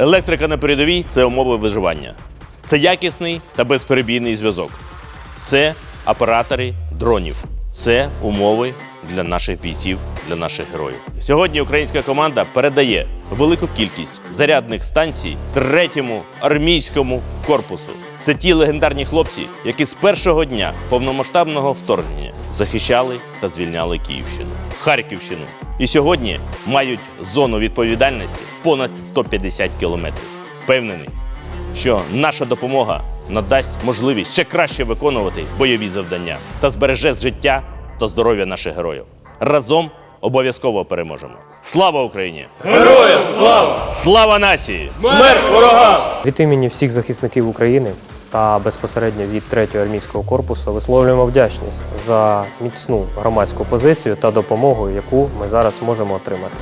Електрика на передовій це умови виживання. Це якісний та безперебійний зв'язок. Це оператори дронів. Це умови для наших бійців, для наших героїв. Сьогодні українська команда передає велику кількість зарядних станцій третьому армійському корпусу. Це ті легендарні хлопці, які з першого дня повномасштабного вторгнення захищали та звільняли Київщину, Харківщину. І сьогодні мають зону відповідальності понад 150 кілометрів. Впевнений, що наша допомога надасть можливість ще краще виконувати бойові завдання та збереже життя та здоров'я наших героїв. Разом обов'язково переможемо. Слава Україні! Героям слава! Слава нації! Смерть ворогам! Від імені всіх захисників України та безпосередньо від 3-го армійського корпусу висловлюємо вдячність за міцну громадську позицію та допомогу, яку ми зараз можемо отримати.